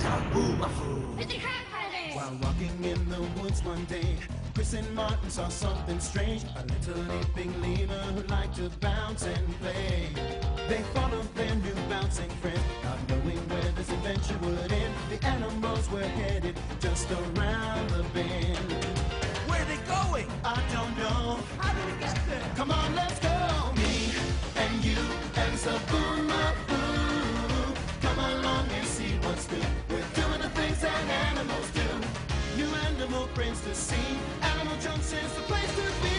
Crab Brothers! While walking in the woods one day, Chris and Martin saw something strange. A little leaping lemur who liked to bounce and play. They followed their new bouncing friend, not knowing where this adventure would end. The animals were headed just around the bend. Where are they going? I don't know. How did we get there? Come on, let's go. Me and you and Sabumaboo. Friends to see. Animal Junction's the place to be.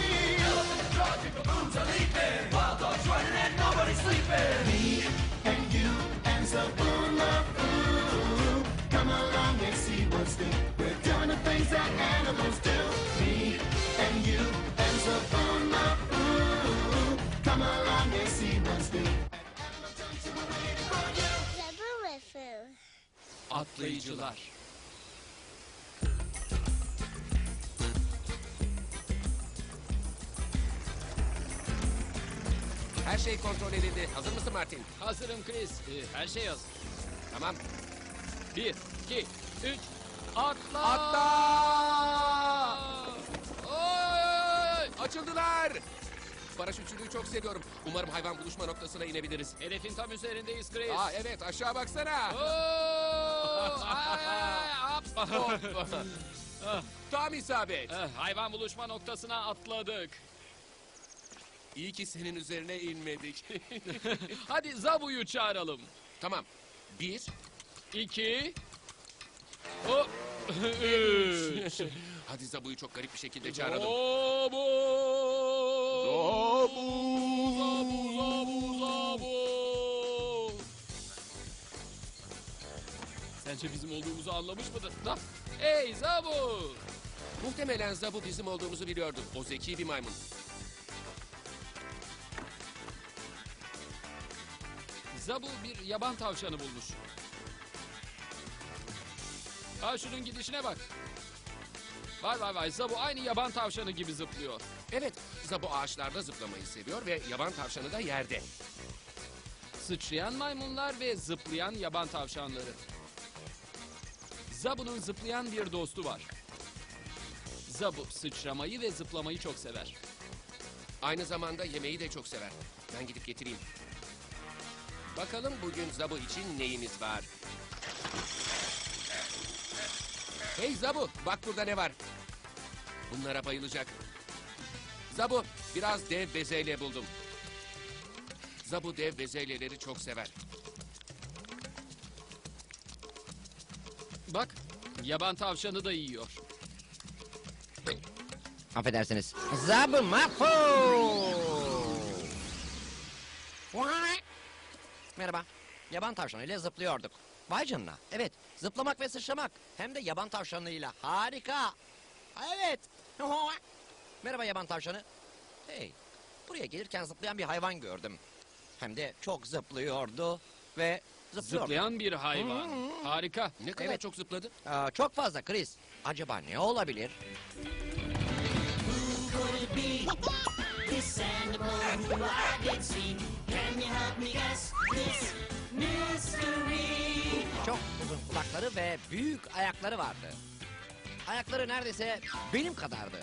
Booms are leaping, wild dogs running and nobody's sleeping. Me and you and Sabumaboo. Come along and see what's new. We're doing the things that animals do. Me and you and Sabumaboo. Come along and see what's new. At Animal Junction, we're waiting for you. Atlayıcılar. Şey kontrol edildi. Hazır mısın Martin? Hazırım Chris. Ee, her şey hazır. Tamam. Bir, iki, üç. Atla! Atla! Oy! Açıldılar. Paraşütçülüğü çok seviyorum. Umarım hayvan buluşma noktasına inebiliriz. Hedefin tam üzerindeyiz Chris. Aa evet aşağı baksana. Oo! Ay, hop, hop. Tam isabet. Eh, Hayvan buluşma noktasına atladık. İyi ki senin üzerine inmedik. Hadi Zabu'yu çağıralım. tamam. Bir, İki. Üç. Hadi Zabu'yu çok garip bir şekilde çağıralım. Zabu. Zabu. Zabu, Zabu. Sence bizim olduğumuzu anlamış mıdır? Da. Hey Zabu. Muhtemelen Zabu bizim olduğumuzu biliyordu. O zeki bir maymun. Zabu bir yaban tavşanı bulmuş. Ha şunun gidişine bak. Vay vay vay Zabu aynı yaban tavşanı gibi zıplıyor. Evet, Zabu ağaçlarda zıplamayı seviyor ve yaban tavşanı da yerde. Sıçrayan maymunlar ve zıplayan yaban tavşanları. Zabu'nun zıplayan bir dostu var. Zabu sıçramayı ve zıplamayı çok sever. Aynı zamanda yemeği de çok sever. Ben gidip getireyim. Bakalım bugün Zabu için neyimiz var? Hey Zabu, bak burada ne var? Bunlara bayılacak. Zabu, biraz dev bezelye buldum. Zabu dev bezelyeleri çok sever. Bak yaban tavşanı da yiyor. Affedersiniz. Zabı mafu. Merhaba. Yaban tavşanıyla zıplıyorduk. Vay canına. Evet. Zıplamak ve sıçramak. Hem de yaban tavşanıyla. Harika. Evet. Merhaba yaban tavşanı. Hey. Buraya gelirken zıplayan bir hayvan gördüm. Hem de çok zıplıyordu ve zıplıyordu. Zıplayan bir hayvan. Harika. Ne kadar Evet. çok zıpladı? Aa, çok fazla Chris. Acaba ne olabilir? This animal who I did see. Can you help me guess this mystery? Çok uzun kulakları ve büyük ayakları vardı. Ayakları neredeyse benim kadardı.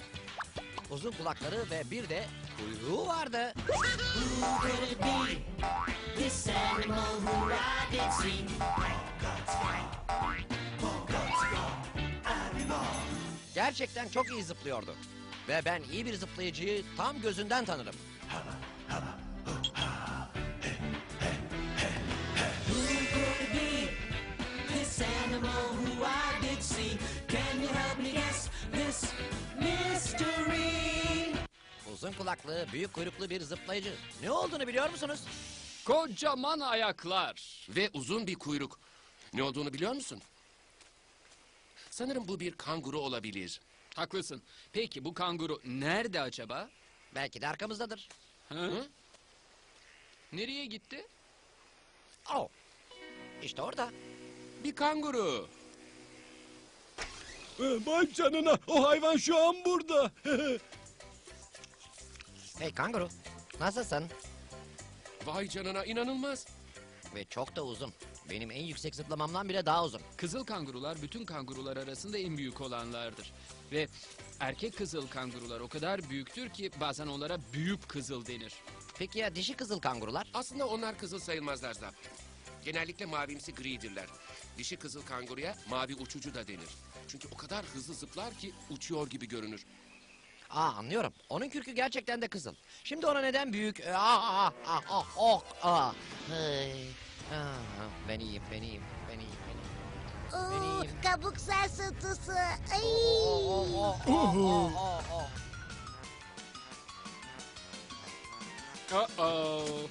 Uzun kulakları ve bir de kuyruğu vardı. Who could it be? This animal who I did see. Gerçekten çok iyi zıplıyordu. Ve ben iyi bir zıplayıcıyı tam gözünden tanırım. Who Uzun kulaklı, büyük kuyruklu bir zıplayıcı. Ne olduğunu biliyor musunuz? Kocaman ayaklar. Ve uzun bir kuyruk. Ne olduğunu biliyor musun? Sanırım bu bir kanguru olabilir. Haklısın. Peki bu kanguru nerede acaba? Belki de arkamızdadır. Hı? Nereye gitti? Oh. İşte orada. Bir kanguru. Vay canına o hayvan şu an burada. Hey kanguru. Nasılsın? Vay canına inanılmaz. Ve çok da uzun. Benim en yüksek zıplamamdan bile daha uzun. Kızıl kangurular bütün kangurular arasında en büyük olanlardır. Ve erkek kızıl kangurular o kadar büyüktür ki bazen onlara büyük kızıl denir. Peki ya dişi kızıl kangurular? Aslında onlar kızıl sayılmazlar Zap. Genellikle mavimsi gridirler. Dişi kızıl kanguruya mavi uçucu da denir. Çünkü o kadar hızlı zıplar ki uçuyor gibi görünür. Aa anlıyorum. Onun kürkü gerçekten de kızıl. Şimdi ona neden büyük... Aa, aa, aa, aa, oh, aa. Hey. Aa, ben iyiyim, ben iyiyim, ben iyiyim, ben iyiyim. Oo, Benim. kabuk sarsıntısı. Ay. Oh, oh, oh, oh, oh, oh. Uh-oh.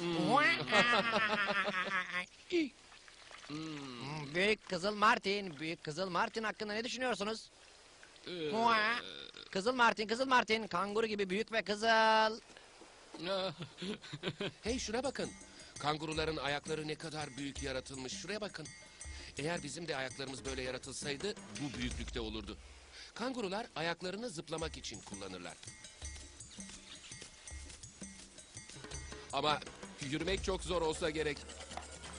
Hmm, Büyük Kızıl Martin, Büyük Kızıl Martin hakkında ne düşünüyorsunuz? Ee, Kızıl Martin, Kızıl Martin, kanguru gibi büyük ve kızıl. Hey şuna bakın. Kanguruların ayakları ne kadar büyük yaratılmış. Şuraya bakın. Eğer bizim de ayaklarımız böyle yaratılsaydı bu büyüklükte olurdu. Kangurular ayaklarını zıplamak için kullanırlar. Ama yürümek çok zor olsa gerek.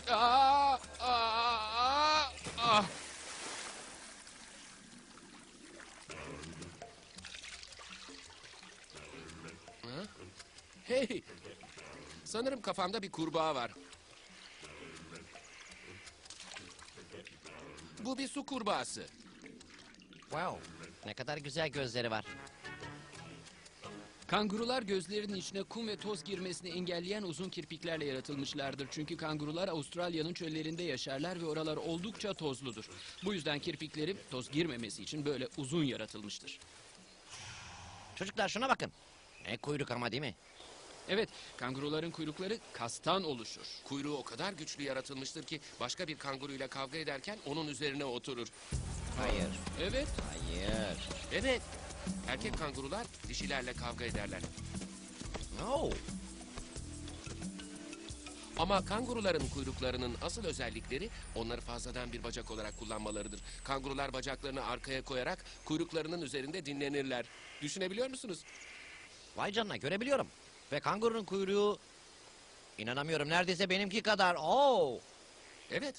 Aa, aa, aa, ah. Hey! Sanırım kafamda bir kurbağa var. Bu bir su kurbağası. Wow, ne kadar güzel gözleri var. Kangurular gözlerinin içine kum ve toz girmesini engelleyen uzun kirpiklerle yaratılmışlardır. Çünkü kangurular Avustralya'nın çöllerinde yaşarlar ve oralar oldukça tozludur. Bu yüzden kirpikleri toz girmemesi için böyle uzun yaratılmıştır. Çocuklar şuna bakın. Ne kuyruk ama değil mi? Evet, kanguruların kuyrukları kastan oluşur. Kuyruğu o kadar güçlü yaratılmıştır ki başka bir kanguruyla kavga ederken onun üzerine oturur. Hayır, Evet, hayır. Evet. Erkek kangurular dişilerle kavga ederler. No. Ama kanguruların kuyruklarının asıl özellikleri onları fazladan bir bacak olarak kullanmalarıdır. Kangurular bacaklarını arkaya koyarak kuyruklarının üzerinde dinlenirler. Düşünebiliyor musunuz? Vay canına görebiliyorum. Ve kangurunun kuyruğu... İnanamıyorum neredeyse benimki kadar. Oo. Evet,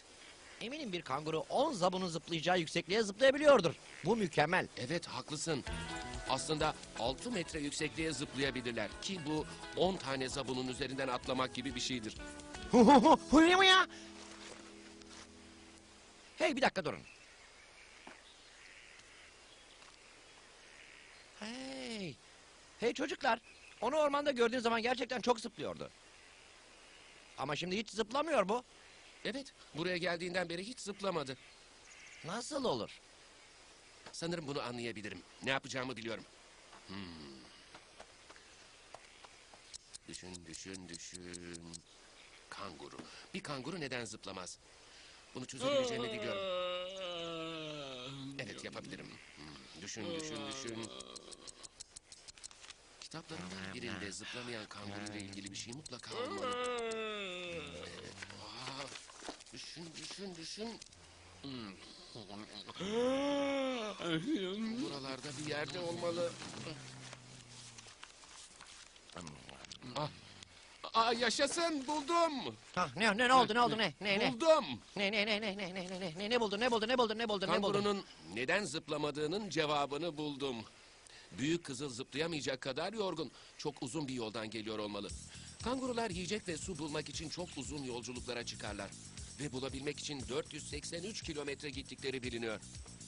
Eminim bir kanguru 10 zabunun zıplayacağı yüksekliğe zıplayabiliyordur. Bu mükemmel. evet haklısın. Aslında 6 metre yüksekliğe zıplayabilirler ki bu 10 tane zabunun üzerinden atlamak gibi bir şeydir. Huyuyor mu ya? Hey bir dakika durun. Hey. Hey çocuklar. Onu ormanda gördüğün zaman gerçekten çok zıplıyordu. Ama şimdi hiç zıplamıyor bu. Evet, buraya geldiğinden beri hiç zıplamadı. Nasıl olur? Sanırım bunu anlayabilirim. Ne yapacağımı biliyorum. Hmm. Düşün, düşün, düşün. Kanguru. Bir kanguru neden zıplamaz? Bunu çözebileceğimi biliyorum. Evet, yapabilirim. Hmm. Düşün, düşün, düşün. Kitaplarımdan birinde zıplamayan kanguru ile ilgili bir şey mutlaka olmalı. Aa, düşün, düşün, düşün. Hmm. Buralarda bir yerde olmalı. Ah. Aa, yaşasın buldum. Ha, ne, ne, ne oldu ne oldu ne ne ne Buldum. ne ne ne ne ne ne ne ne ne ne buldun ne buldun ne buldun ne buldun ne buldun Kangurunun neden zıplamadığının cevabını buldum. Büyük kızıl zıplayamayacak kadar yorgun. Çok uzun bir yoldan geliyor olmalı. Kangurular yiyecek ve su bulmak için çok uzun yolculuklara çıkarlar. Ve bulabilmek için 483 kilometre gittikleri biliniyor.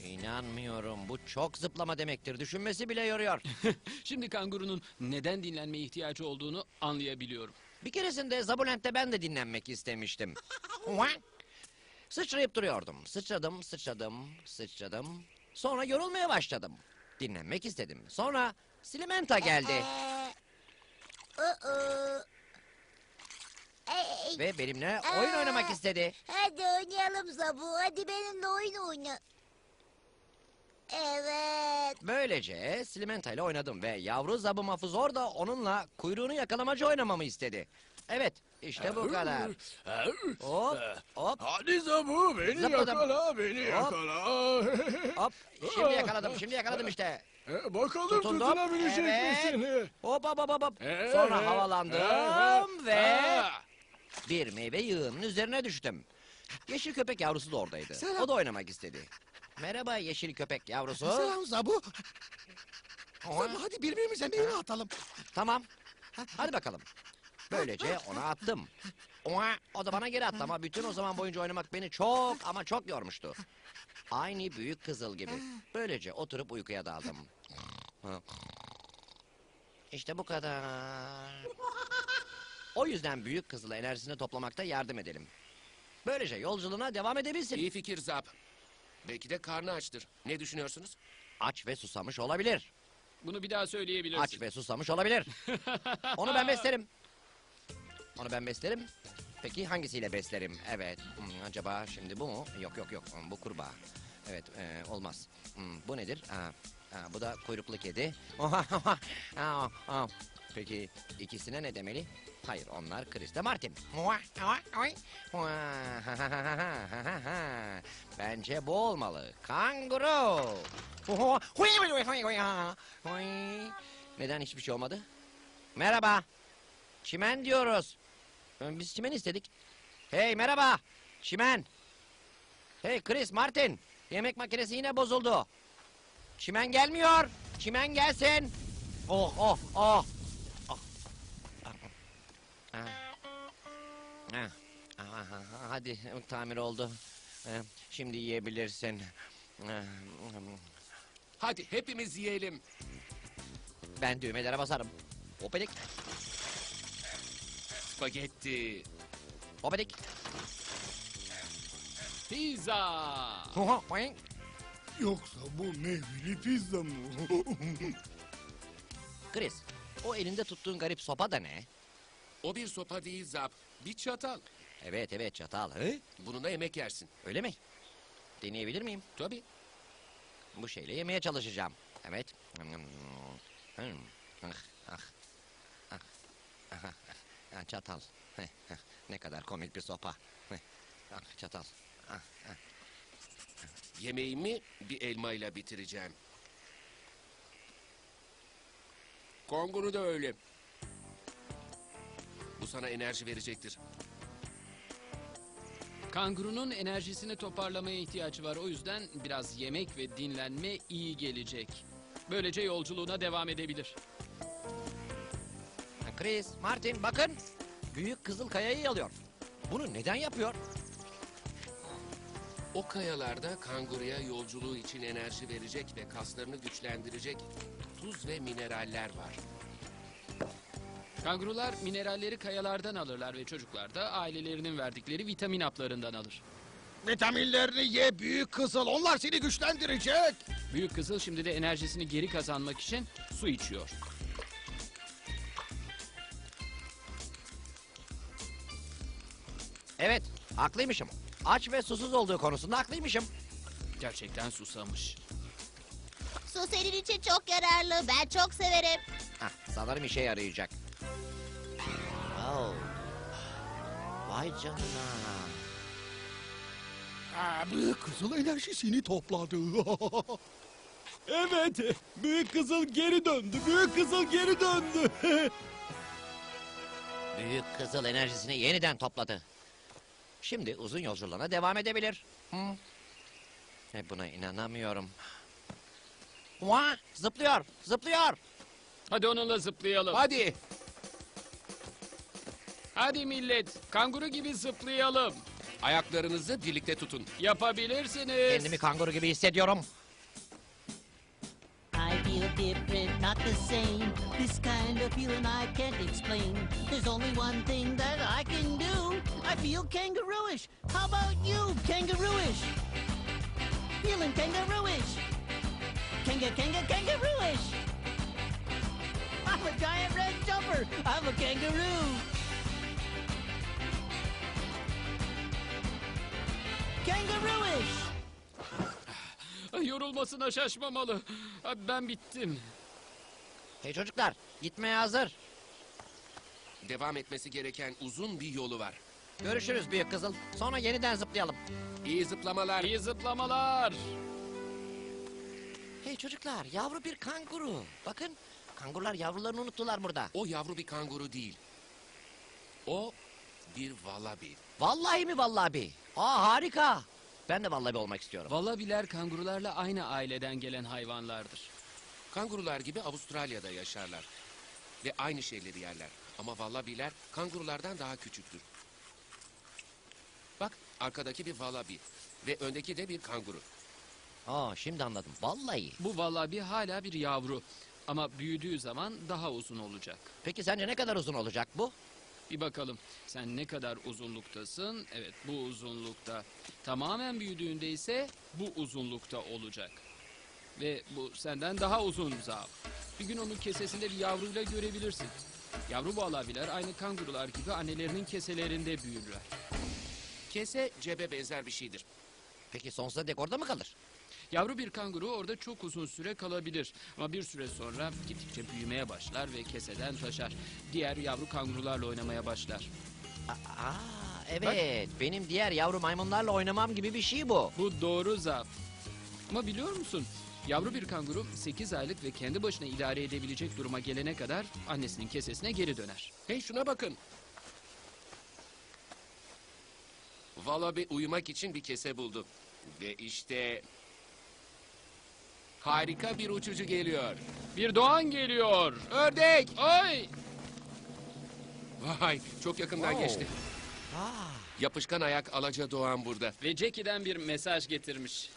İnanmıyorum bu çok zıplama demektir düşünmesi bile yoruyor. şimdi kangurunun neden dinlenmeye ihtiyacı olduğunu anlayabiliyorum. Bir keresinde Zabulent'te ben de dinlenmek istemiştim. Sıçrayıp duruyordum. Sıçradım, sıçradım, sıçradım. Sonra yorulmaya başladım. Dinlenmek istedim. Sonra Silimenta geldi Oo. Ey, ve benimle oyun oynamak istedi. Hadi oynayalım Zabu. Hadi benimle oyun oyna. Evet. Böylece Silimenta ile oynadım ve yavru Zabu Mafuzor da onunla kuyruğunu yakalamacı oynamamı istedi. Evet, işte bu kadar. Hop, hop, Hadi Zabu beni Zıpladım. yakala beni Hop. yakala. hop. Şimdi yakaladım, şimdi yakaladım işte. E, Bakalım Tutundum. tutunabilecek Evet. misin? Hop hop hop hop. Evet, Sonra havalandım ve... Ha. Bir meyve yığınının üzerine düştüm. Yeşil köpek yavrusu da oradaydı. Selam. O da oynamak istedi. Merhaba yeşil köpek yavrusu. Selam Zabu. Zabu hadi birbirimize meyve atalım. Tamam. Hadi bakalım. Böylece ona attım. Oha, O da bana geri attı ama bütün o zaman boyunca oynamak beni çok ama çok yormuştu. Aynı büyük kızıl gibi. Böylece oturup uykuya daldım. İşte bu kadar. O yüzden büyük kızıla enerjisini toplamakta yardım edelim. Böylece yolculuğuna devam edebilsin. İyi fikir Zap. Belki de karnı açtır. Ne düşünüyorsunuz? Aç ve susamış olabilir. Bunu bir daha söyleyebilirsin. Aç ve susamış olabilir. Onu ben beslerim. Onu ben beslerim. Peki hangisiyle beslerim? Evet. hmm, acaba şimdi bu mu? Yok yok yok. Hmm, Bu kurbağa. Evet e, olmaz. Hmm, bu nedir? Aa, aa, bu da kuyruklu kedi. Peki ikisine ne demeli? Hayır onlar Chris de Martin. Bence bu olmalı. Kanguru. Neden hiçbir şey olmadı? Merhaba. Çimen diyoruz. Ee, Biz çimen istedik. Hey merhaba. Çimen. Hey Chris Martin. Yemek makinesi yine bozuldu. Çimen gelmiyor. Çimen gelsin. Oh oh oh. Oh. Ah. Ah. Ah. Hadi tamir oldu. Ee, Şimdi yiyebilirsin. Ee, Hadi hepimiz yiyelim. Ben düğmelere basarım. Hopedik, Spagetti. hopedik. Pizza. Yoksa bu meyveli pizza mı? Chris, o elinde tuttuğun garip sopa da ne? O bir sopa değil Zap. Bir çatal. Evet evet çatal. He? Bununla yemek yersin. Öyle mi? Deneyebilir miyim? Tabii. Bu şeyle yemeye çalışacağım. Evet. Hmm. Ah, ah, ah, ah, ah, Çatal. Heh, heh. Ne kadar komik bir sopa. Heh. Ah, Çatal. Ah, ah. Yemeğimi bir elmayla bitireceğim. Konguru da öyle. Bu sana enerji verecektir. Kangurunun enerjisini toparlamaya ihtiyacı var. O yüzden biraz yemek ve dinlenme iyi gelecek. Böylece yolculuğuna devam edebilir. Chris, Martin bakın. Büyük kızıl kayayı alıyor. Bunu neden yapıyor? O kayalarda kanguruya yolculuğu için enerji verecek ve kaslarını güçlendirecek tuz ve mineraller var. Kangurular mineralleri kayalardan alırlar ve çocuklar da ailelerinin verdikleri vitamin haplarından alır. Vitaminlerini ye büyük kızıl. Onlar seni güçlendirecek. Büyük kızıl şimdi de enerjisini geri kazanmak için su içiyor. Evet, haklıymışım. Aç ve susuz olduğu konusunda haklıymışım. Gerçekten susamış. Su senin için çok yararlı. Ben çok severim. Hah, sanırım işe yarayacak. Oh. Vay canına. Aa, büyük kızıl enerjisini topladı. evet, büyük kızıl geri döndü. Büyük kızıl geri döndü. Büyük kızıl enerjisini yeniden topladı. Şimdi uzun yolculuğuna devam edebilir. Hı. E, buna inanamıyorum. Vah, zıplıyor, zıplıyor. Hadi onunla zıplayalım. Hadi. Hadi millet, kanguru gibi zıplayalım. Ayaklarınızı birlikte tutun. Yapabilirsiniz. Kendimi kanguru gibi hissediyorum. I feel different, not the same. This kind of feeling I can't explain. There's only one thing that I can do. I feel kangarooish. How about you, kangarooish? Feeling kangarooish. Kanga, kanga, kangarooish. I'm a giant red jumper. I'm a kangaroo. Kangarooish. Ay, Yorulmasına şaşmamalı. Ay, Ben bittim. Hey çocuklar, gitmeye hazır. Devam etmesi gereken uzun bir yolu var. Görüşürüz büyük kızıl. Sonra yeniden zıplayalım. İyi zıplamalar. İyi zıplamalar. Hey çocuklar, yavru bir kanguru. Bakın, kangurular yavrularını unuttular burada. O yavru bir kanguru değil. O bir valabi. Vallahi mi vallahi? Aa harika. Ben de vallahi olmak istiyorum. Vallabiler kangurularla aynı aileden gelen hayvanlardır. Kangurular gibi Avustralya'da yaşarlar. Ve aynı şeyleri yerler. Ama vallabiler kangurulardan daha küçüktür. Arkadaki bir vallabi ve öndeki de bir kanguru. Aa şimdi anladım. Vallahi. Bu vallabi hala bir yavru. Ama büyüdüğü zaman daha uzun olacak. Peki sence ne kadar uzun olacak bu? Bir bakalım sen ne kadar uzunluktasın? Evet bu uzunlukta. Tamamen büyüdüğünde ise bu uzunlukta olacak. Ve bu senden daha uzun zaaf. Bir gün onun kesesinde bir yavruyla görebilirsin. Yavru valabiler aynı kangurular gibi annelerinin keselerinde büyürler. Kese cebe benzer bir şeydir. Peki sonsuza dek orada mı kalır? Yavru bir kanguru orada çok uzun süre kalabilir. Ama bir süre sonra gittikçe büyümeye başlar ve keseden taşar. Diğer yavru kangurularla oynamaya başlar. Aa evet. Benim diğer yavru maymunlarla oynamam gibi bir şey bu. Bu doğru zaaf. Ama biliyor musun? Yavru bir kanguru 8 aylık ve kendi başına idare edebilecek duruma gelene kadar annesinin kesesine geri döner. Hey şuna bakın. Valabi uyumak için bir kese buldu. Ve işte... Harika bir uçucu geliyor. Bir doğan geliyor. Ördek! Ay! Vay çok yakından Wow. geçti. Yapışkan ayak alaca doğan burada. Ve Jackie'den bir mesaj getirmiş.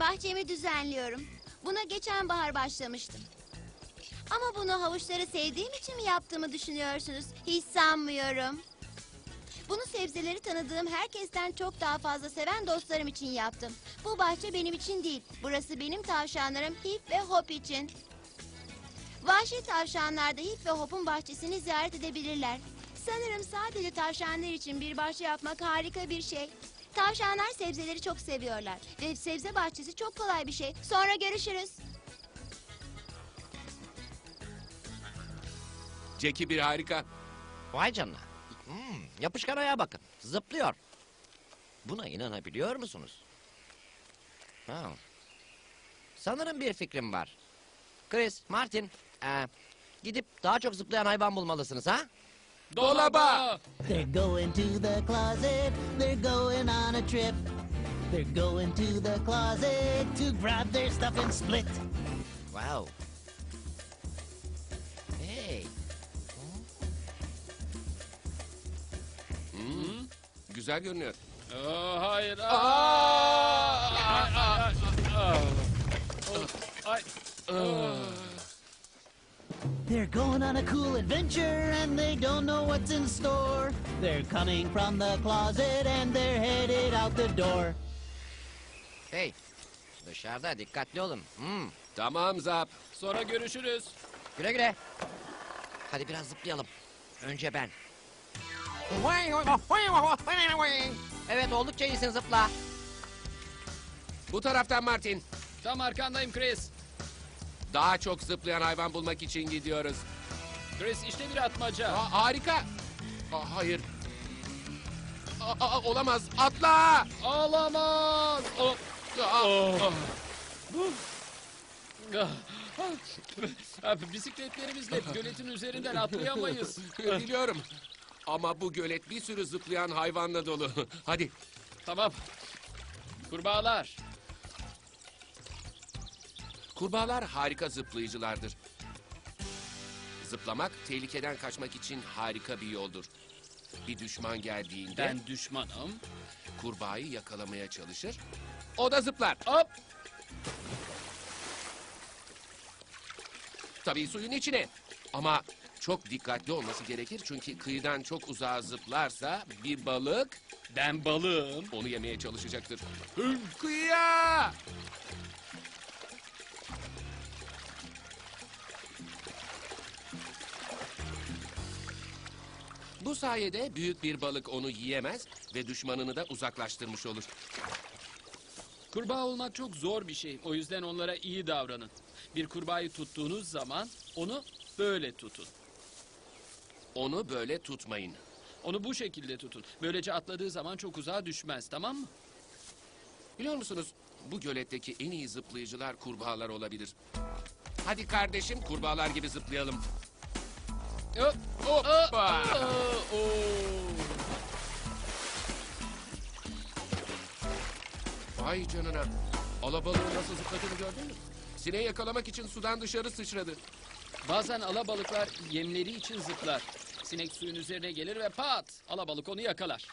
Bahçemi düzenliyorum. Buna geçen bahar başlamıştım. Ama bunu havuçları sevdiğim için mi yaptığımı düşünüyorsunuz? Hiç sanmıyorum. Bunu sebzeleri tanıdığım herkesten çok daha fazla seven dostlarım için yaptım. Bu bahçe benim için değil. Burası benim tavşanlarım Hip ve Hop için. Vahşi tavşanlar da Hip ve Hop'un bahçesini ziyaret edebilirler. Sanırım sadece tavşanlar için bir bahçe yapmak harika bir şey. Tavşanlar sebzeleri çok seviyorlar. Ve sebze bahçesi çok kolay bir şey. Sonra görüşürüz. Jackie bir harika. Vay canına. Hmm, yapışkan ayağa bakın. Zıplıyor. Buna inanabiliyor musunuz? Ha. Sanırım bir fikrim var. Chris, Martin, ee, gidip daha çok zıplayan hayvan bulmalısınız ha? Dolaba! They're going to the closet. They're going on a trip. They're going to the closet to grab their stuff and split. Wow. Güzel görünüyor. Aa, hayır. Aa! Ay, ay, ay, ay. Ay. They're going on a cool adventure and they don't know what's in store. They're coming from the closet and they're headed out the door. hey. Dışarıda dikkatli olun. Hmm, Tamam Zap. Sonra görüşürüz. güle güle. Hadi biraz zıplayalım. Önce ben. Evet oldukça iyisin zıpla. Bu taraftan Martin. Tam arkandayım Chris. Daha çok zıplayan hayvan bulmak için gidiyoruz. Chris işte bir atmaca. Aa, harika. Aa, hayır. Aa, aa, olamaz. Atla. Ağlamaz. Oh. Aa, aa. Abi, Bisikletlerimizle göletin üzerinden atlayamayız. Biliyorum. Ama bu gölet bir sürü zıplayan hayvanla dolu. Hadi. tamam. Kurbağalar. Kurbağalar harika zıplayıcılardır. Zıplamak tehlikeden kaçmak için harika bir yoldur. Bir düşman geldiğinde Ben düşmanım. kurbağayı yakalamaya çalışır. O da zıplar. Hop. Tabii suyun içine. Ama çok dikkatli olması gerekir çünkü kıyıdan çok uzağa zıplarsa bir balık Ben balığım. onu yemeye çalışacaktır. Hı, Kıyıya! Bu sayede büyük bir balık onu yiyemez ve düşmanını da uzaklaştırmış olur. Kurbağa olmak çok zor bir şey. O yüzden onlara iyi davranın. Bir kurbağayı tuttuğunuz zaman onu böyle tutun. Onu böyle tutmayın. Onu bu şekilde tutun. Böylece atladığı zaman çok uzağa düşmez tamam mı? Biliyor musunuz bu göletteki en iyi zıplayıcılar kurbağalar olabilir. Hadi kardeşim kurbağalar gibi zıplayalım. Hop, Hoppa. oo. Vay canına. Alabalığın nasıl zıpladığını gördün mü? Sineği yakalamak için sudan dışarı sıçradı. Bazen alabalıklar yemleri için zıplar. Sinek suyun üzerine gelir ve pat! Alabalık onu yakalar.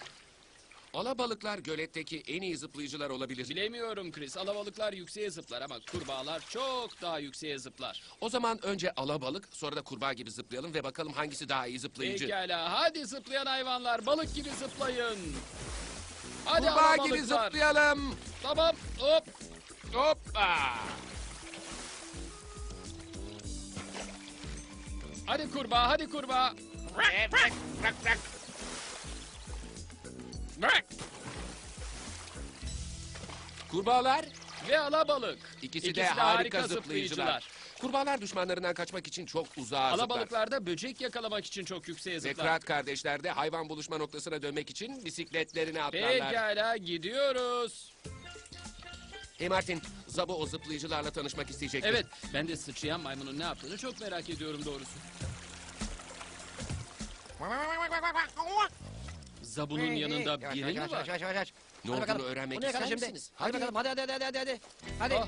Alabalıklar göletteki en iyi zıplayıcılar olabilir. Bilemiyorum Chris. Alabalıklar yükseğe zıplar ama kurbağalar çok daha yükseğe zıplar. O zaman önce alabalık sonra da kurbağa gibi zıplayalım ve bakalım hangisi daha iyi zıplayıcı. Pekala. Hadi zıplayan hayvanlar balık gibi zıplayın. Hadi Kurbağa gibi zıplayalım. Tamam. Hop. Hoppa. Hadi kurbağa, hadi kurbağa. Bırak. Kurbağalar Ve alabalık. ikisi, de harika, zıplayıcılar. Kurbağalar düşmanlarından kaçmak için çok uzağa zıplar. Alabalıklar da böcek yakalamak için çok yükseğe Ve zıplar. Krat kardeşler de hayvan buluşma noktasına dönmek için bisikletlerini atlarlar. Pekala gidiyoruz. Hey Martin, Zabo o zıplayıcılarla tanışmak isteyecek. Evet, ben de sıçrayan maymunun ne yaptığını çok merak ediyorum doğrusu. Zabu'nun yanında biri mi var? yavaş, yavaş, yavaş. Ne olduğunu öğrenmek ister misiniz? Hadi, bakalım hadi hadi hadi hadi hadi. Hadi. Ah.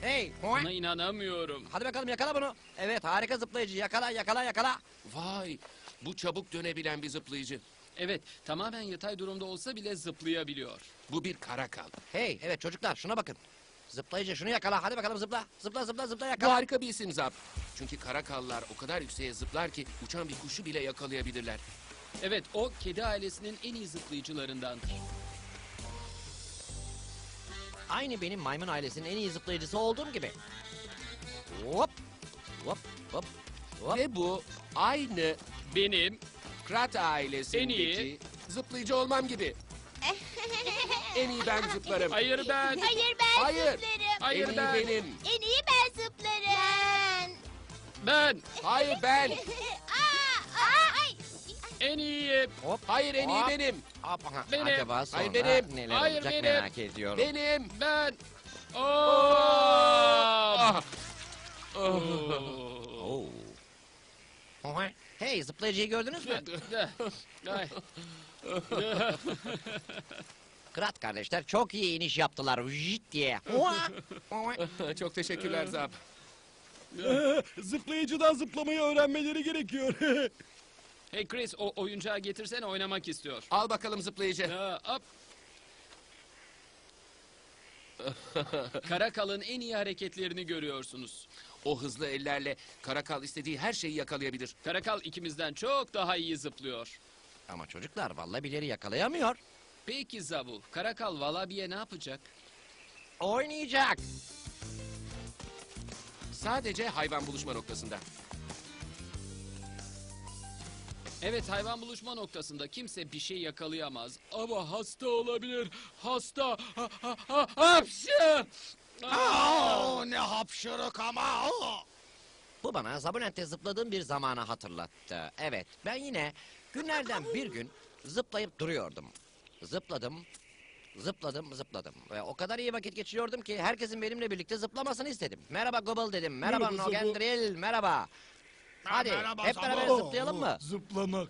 Hey. Buna inanamıyorum. Hadi bakalım yakala bunu. Evet harika zıplayıcı. Yakala yakala yakala. Vay, bu çabuk dönebilen bir zıplayıcı. Evet, tamamen yatay durumda olsa bile zıplayabiliyor. Bu bir karakal. Hey evet çocuklar şuna bakın. Zıplayıcı şunu yakala. Hadi bakalım zıpla. Zıpla zıpla zıpla Bu yakala. harika bir isim Zap. Çünkü karakallar o kadar yükseğe zıplar ki uçan bir kuşu bile yakalayabilirler. Evet, o kedi ailesinin en iyi zıplayıcılarındandır. Aynı benim maymun ailesinin en iyi zıplayıcısı olduğum gibi. Hop. Hop hop. Hop. Ve bu aynı Benim Krat ailesindeki En iyi. zıplayıcı olmam gibi. En iyi ben zıplarım. Hayır ben. Hayır ben Hayır. zıplarım. Hayır en iyi ben. benim. En iyi ben zıplarım. Ben Hayır ben. aa, aa, ay. en iyiyim. Hop. Hayır en iyi Hop. benim. Hop. aha. Benim. Acaba sonra Hayır, benim. neler Hayır, olacak benim. merak ediyorum. Benim. Ben. Oo. Ah. Oo. Oha. Hey zıplayıcıyı gördünüz mü? Ay. Kırat kardeşler çok iyi iniş yaptılar. Vjit diye. Çok teşekkürler Zap. Zıplayıcıdan zıplamayı öğrenmeleri gerekiyor. Hey Chris, o oyuncağı getirsene oynamak istiyor. Al bakalım zıplayıcı. Ya, hop. Karakal'ın en iyi hareketlerini görüyorsunuz. O hızlı ellerle karakal istediği her şeyi yakalayabilir. Karakal ikimizden çok daha iyi zıplıyor. Ama çocuklar vallahi birileri yakalayamıyor. Peki Zabu, Karakal Valabi'ye ne yapacak? Oynayacak. Sadece hayvan buluşma noktasında. Evet hayvan buluşma noktasında kimse bir şey yakalayamaz. Ama hasta olabilir. Hasta. Ha, ha, ha, hapşı! Aa, ne hapşırık ama. Bu bana Zabunent'te zıpladığım bir zamanı hatırlattı. Evet, ben yine günlerden bir gün zıplayıp duruyordum. Zıpladım, zıpladım, zıpladım. Ve o kadar iyi vakit geçiriyordum ki herkesin benimle birlikte zıplamasını istedim. Merhaba Gobble dedim, merhaba Merhaba. Nogendril, merhaba. Hadi merhaba hep beraber zıplayalım mı? Zıplamak.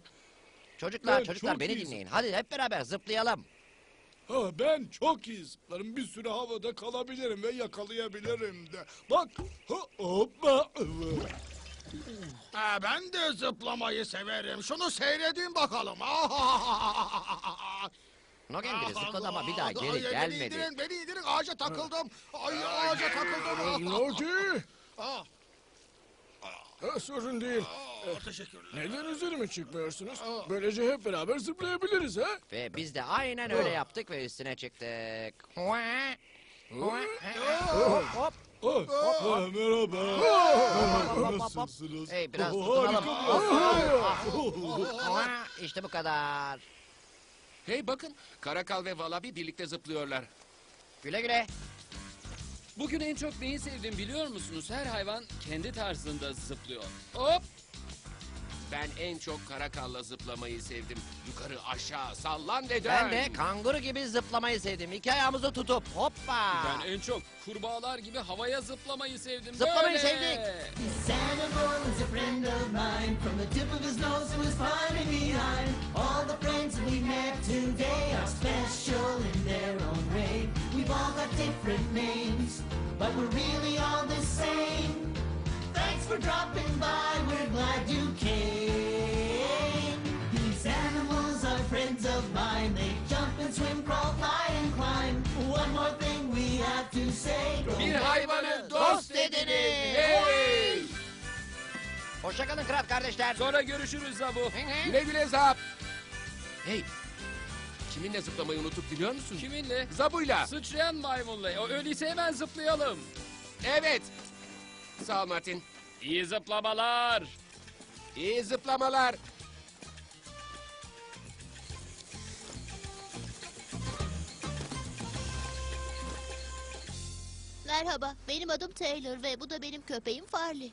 Çocuklar, Ben çocuklar çok beni iyi dinleyin. Hadi hep beraber zıplayalım. Ha, ben çok iyi zıplarım. Bir süre havada kalabilirim ve yakalayabilirim de. Bak. Ha, hoppa. Ha, ben de zıplamayı severim. Şunu seyredin bakalım. Nogendril zıpladı ama bir daha Ay, geri Beni gelmedi. indirin, beni indirin. Ağaca takıldım. Ay ağaca takıldım. Loki. Ha, sorun değil. teşekkürler. Neden üzerime çıkmıyorsunuz? Böylece hep beraber zıplayabiliriz ha? Ve biz de aynen öyle yaptık ve üstüne çıktık. Hop hop. Oh, oh, merhaba. Merhaba, Nasılsınız? Hey biraz Oh, tutunalım. harika bir- işte bu kadar. Hey bakın karakal ve valabi birlikte zıplıyorlar. Güle güle. Bugün en çok neyi sevdim biliyor musunuz? Her hayvan kendi tarzında zıplıyor. Hop! Ben en çok karakalla zıplamayı sevdim. Yukarı aşağı sallan ve dön. Ben de kanguru gibi zıplamayı sevdim. İki ayağımızı tutup hoppa. Ben en çok kurbağalar gibi havaya zıplamayı sevdim. Zıplamayı Böyle. sevdik. This animal is a friend of mine. From the tip of his nose to his fine and behind. All the friends we met today are special in their own way. We've all got different names, but we're really all the same. For dropping by. We're glad you came. These animals are friends of mine. They jump and swim, crawl, fly and climb. One more thing we have to say. Bir hayvanı dost ediniz. Hey! Hoşçakalın kral kardeşler. Sonra görüşürüz Zabu. Güle güle Zap. Hey, kiminle zıplamayı unuttuk biliyor musun? Kiminle? Zabu'yla. Sıçrayan maymunla. O öyleyse hemen zıplayalım. Evet. Sağ ol Martin. İyi zıplamalar. İyi zıplamalar. Merhaba, benim adım Taylor ve bu da benim köpeğim Farley.